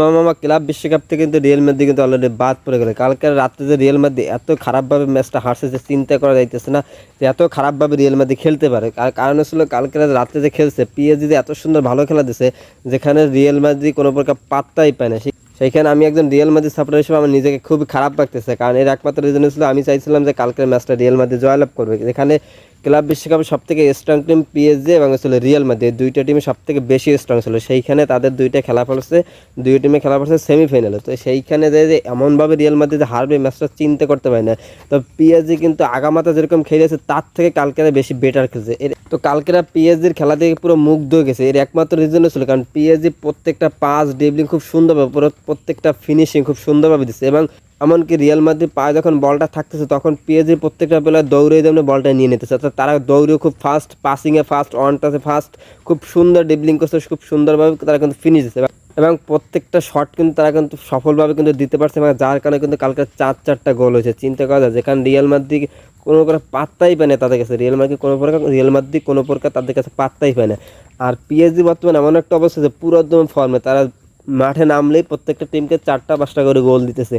মামা ক্লাব বিশ্বকাপ থেকে কিন্তু রিয়েল মাদ্রিদ কিন্তু অলরেডি বাদ পড়ে গেল। কালকে রাত্রে যে রিয়েল মাদ্রিদ এত খারাপভাবে ম্যাচটা হারছে যে চিন্তা করা যাইতেছে না যে এত খারাপভাবে রিয়েল মাদ্রিদ খেলতে পারে। কারণ ছিল কালকে রাত্রে যে খেলছে পিএসজি যে এত সুন্দর ভালো খেলা দিছে, যেখানে রিয়েল মাদ্রিদ কোনো প্রকার পাত্তাই পায় না। সেইখানে আমি একজন রিয়েল মাদ্রিদ সাপোর্টার হিসেবে আমার নিজেকে খুব খারাপ লাগতেছে। কারণ এর একমাত্র রিজন ছিল আমি চাইছিলাম যে কালকের ম্যাচটা রিয়েল মাদ্রিদ জয়লাভ করবে। যেখানে ক্লাব বিশ্বকাপে সব থেকে স্ট্রং টিম পিএসজি এবং ছিল রিয়াল মাদ্রিদ দুইটা টিমে সব থেকে বেশি স্ট্রং ছিল। সেইখানে তাদের দুইটা খেলা পড়ছে দুই টিমে খেলা পড়ছে সেমিফাইনালে তো সেইখানে যে যে এমনভাবে রিয়াল মাদ্রিদ হারবে ম্যাচটা চিন্তা করতে পারে না। তো পিএসজি কিন্তু আগামাতা যেরকম খেলেছে, তার থেকে কালকেরা বেশি বেটার খেলছে। এর তো কালকেরা পিএসজির খেলা থেকে পুরো মুগ্ধ হয়ে গেছে। এর একমাত্র রিজনও ছিল, কারণ পিএসজি প্রত্যেকটা পাস ডেবলিং খুব সুন্দরভাবে, পুরো প্রত্যেকটা ফিনিশিং খুব সুন্দরভাবে দিচ্ছে। এবং এমনকি রিয়াল মাদ্রিদ পায়ে যখন বলটা থাকতেছে, তখন পিএসজির প্রত্যেকটা প্লেয়ার দৌড়ে যেমন বলটা নিয়ে নিতেছে। অর্থাৎ তারা দৌড়েও খুব ফাস্ট পাসিংয়ে ফাস্ট অন টাচে ফাস্ট খুব সুন্দর ডেবলিং করছে, খুব সুন্দরভাবে তারা কিন্তু ফিনিশ দিচ্ছে। এবং প্রত্যেকটা শট কিন্তু তারা কিন্তু সফলভাবে কিন্তু দিতে পারছে এবং যার কারণে কিন্তু কালকে চার চারটা গোল হয়েছে। চিন্তা করা যায়, যেখানে রিয়াল মাদ্রিদ কোনো প্রকার পাত্তাই পায় না তাদের কাছে। রিয়াল মাদ্রিদ কোনো প্রকার, রিয়াল মাদ্রিদ কোনো প্রকার তাদের কাছে পাত্তাই পায় না। আর পিএসজি বর্তমানে এমন একটা অবস্থা যে পুরো একদম ফর্মে তারা মাঠে নামলেই প্রত্যেকটা টিমকে চারটা পাঁচটা করে গোল দিতেছে।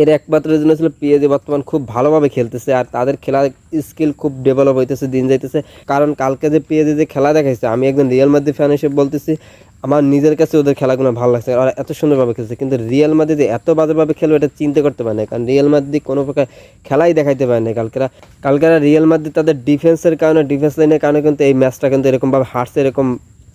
এর একমাত্র জন্য ছিল পিএজি বর্তমান খুব ভালোভাবে খেলতেছে আর তাদের খেলার স্কিল খুব ডেভেলপ হইতেছে, দিন যাইতেছে। কারণ কালকে যে পিএজি যে খেলা দেখাইছে, আমি একজন রিয়াল মাদ্রি ফ্যান হিসেবে বলতেছি, আমার নিজের কাছে ওদের খেলাগুলো ভালো লাগছে আর এত সুন্দরভাবে খেলছে। কিন্তু রিয়াল মাদ্রিদ যে এত বাজেভাবে খেলবে, এটা চিন্তা করতে পারে না কারণ রিয়াল মাদ্রি কোনো প্রকার খেলাই দেখাইতে পারে না কালকেরা। কালকেরা রিয়াল মাদ্রিদ তাদের ডিফেন্সের কারণে ডিফেন্স লাইনের কারণে কিন্তু এই ম্যাচটা কিন্তু এরকমভাবে হারছে, এরকম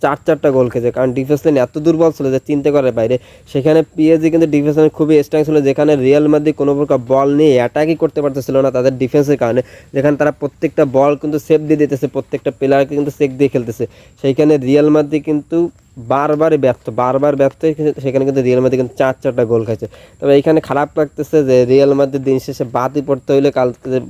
চার চারটা গোল খেয়েছে। কারণ ডিফেন্স লাইন এত দুর্বল ছিল যে চিনতে করার বাইরে। সেখানে পিএসজি কিন্তু ডিফেন্স লাইন খুবই স্ট্রং ছিল, যেখানে রিয়াল মাদ্রিদ কোনো প্রকার বল নিয়ে অ্যাটাকই করতে পারতেছিল না তাদের ডিফেন্সের কারণে। যেখানে তারা প্রত্যেকটা বল কিন্তু সেফ দিয়ে দিতেছে, প্রত্যেকটা প্লেয়ারকে কিন্তু সেফ দিয়ে খেলতেছে। সেইখানে রিয়াল মাদ্রিদ কিন্তু বারবারই ব্যর্থ, বারবার ব্যর্থ সেখানে কিন্তু রিয়াল মাদ্রিদ কিন্তু চার চারটা গোল খাইছে। তবে এখানে খারাপ লাগতেছে যে রিয়াল মাদ্রিদ দিন শেষে বাদই পড়তে হইলে কাল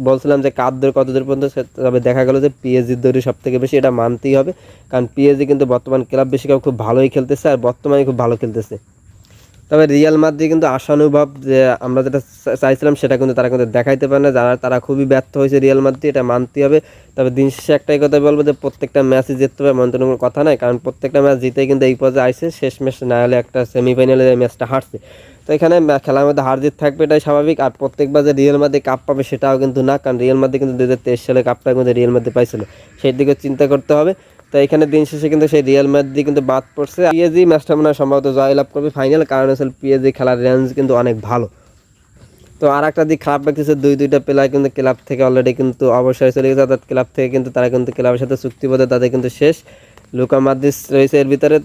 বলছিলাম যে কার দূর কত দূর পর্যন্ত তবে দেখা গেলো যে পিএসজির দৌড়ি সব থেকে বেশি এটা মানতেই হবে। কারণ পিএসজি কিন্তু বর্তমান ক্লাব বিশ্বকাপ খুব ভালোই খেলতেছে আর বর্তমানে খুব ভালো খেলতেছে। তবে রিয়াল মাদ্রিদ কিন্তু আশানুভব যে আমরা যেটা চাইছিলাম সেটা কিন্তু তারা কিন্তু দেখাইতে পারে না। যারা, তারা খুবই ব্যর্থ হয়েছে রিয়াল মাদ্রিদ এটা মানতেই হবে। তবে দিন শেষে একটাই কথা বলব যে প্রত্যেকটা ম্যাচই জিততে হবে এমন কোনো কথা নাই। কারণ প্রত্যেকটা ম্যাচ জিতেই কিন্তু এই পর্যায়ে আইসে শেষ ম্যাচ না হলে একটা সেমিফাইনালে ম্যাচটা হারছে। তো এখানে খেলার মধ্যে হার জিত থাকবে এটাই স্বাভাবিক। আর প্রত্যেকবার যে রিয়াল মাদ্রিদ কাপ পাবে সেটাও কিন্তু না। কারণ রিয়াল মাদ্রিদ কিন্তু দু হাজার তেইশ সালে কাপটা কিন্তু রিয়াল মাদ্রিদ পাইছিল। সেই দিকে চিন্তা করতে হবে। তো এখানে দিন শেষে কিন্তু সেই রিয়াল মাদ্রিদ কিন্তু বাদ পড়ছে। পিএজি ম্যাচটা মনে হয় সম্ভবত জয়লাভ করবে ফাইনাল কারণ হচ্ছে পিএসজি খেলার রেঞ্জ কিন্তু অনেক ভালো। তো আর একটা দিক খারাপ লাগতেছে দুই দুইটা প্লেয়ার কিন্তু ক্লাব থেকে অলরেডি কিন্তু অবসরে চলে গেছে। অর্থাৎ ক্লাব থেকে কিন্তু তারা কিন্তু ক্লাবের সাথে চুক্তিবদ্ধ, তাদের কিন্তু শেষ। লুকা মাদ্রিস রয়েছে এর ভিতরে,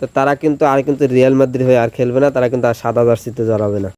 তো তারা কিন্তু আর কিন্তু রিয়াল মাদ্রিদ হয়ে আর খেলবে না, তারা কিন্তু আর সাদা জার্সিতে জড়াবে না।